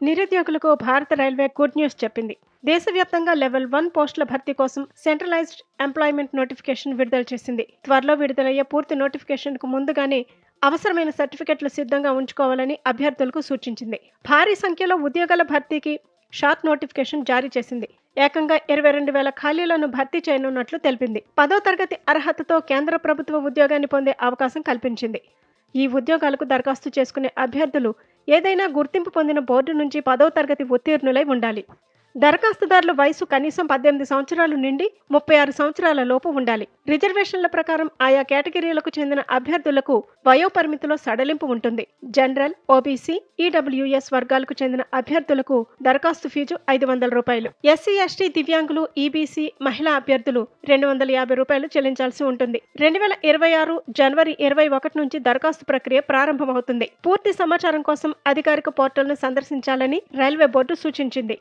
నిరుద్యోగులకు భారత railway good news చెప్పింది. దేశవ్యాప్తంగా లెవెల్ వన్ పోస్టుల భర్తీ కోసం సెంట్రలైజ్డ్ ఎంప్లాయ్మెంట్ నోటిఫికేషన్ విడుదల చేసింది. త్వరలో విడుదలయ్యే పూర్తి నోటిఫికేషన్కు ముందుగానే అవసరమైన సర్టిఫికెట్లు సిద్ధంగా ఉంచుకోవాలని అభ్యర్థులకు సూచించింది. భారీ సంఖ్యలో ఉద్యోగాల భర్తీకి షార్ట్ నోటిఫికేషన్ జారీ చేసింది. ఏకంగా ఇరవై రెండు వేల ఖాళీలను భర్తీ చేయనున్నట్లు తెలిపింది. పదో తరగతి అర్హతతో కేంద్ర ప్రభుత్వ ఉద్యోగాన్ని పొందే అవకాశం కల్పించింది. ఈ ఉద్యోగాలకు దరఖాస్తు చేసుకునే అభ్యర్థులు ఏదైనా గుర్తింపు పొందిన బోర్డు నుంచి పదవ తరగతి ఉత్తీర్ణులై ఉండాలి. దరఖాస్తుదారుల వయసు కనీసం పద్దెనిమిది సంవత్సరాలు నుండి ముప్పై ఆరు సంవత్సరాల లోపు ఉండాలి. రిజర్వేషన్ల ప్రకారం ఆయా కేటగిరీలకు చెందిన అభ్యర్థులకు వయోపరిమితిలో సడలింపు ఉంటుంది. జనరల్ ఓబీసీ ఈడబ్ల్యూఎస్ వర్గాలకు చెందిన అభ్యర్థులకు దరఖాస్తు ఫీజు ఐదు వందల రూపాయలు. ఎస్సీ ఎస్టీ దివ్యాంగులు ఈబీసీ మహిళా అభ్యర్థులు రెండు వందల యాభై రూపాయలు చెల్లించాల్సి ఉంటుంది. రెండు వేల ఇరవై ఆరు జనవరి ఇరవై ఒకటి నుంచి దరఖాస్తు ప్రక్రియ ప్రారంభమవుతుంది. పూర్తి సమాచారం కోసం అధికారిక పోర్టల్ను సందర్శించాలని రైల్వే బోర్డు సూచించింది.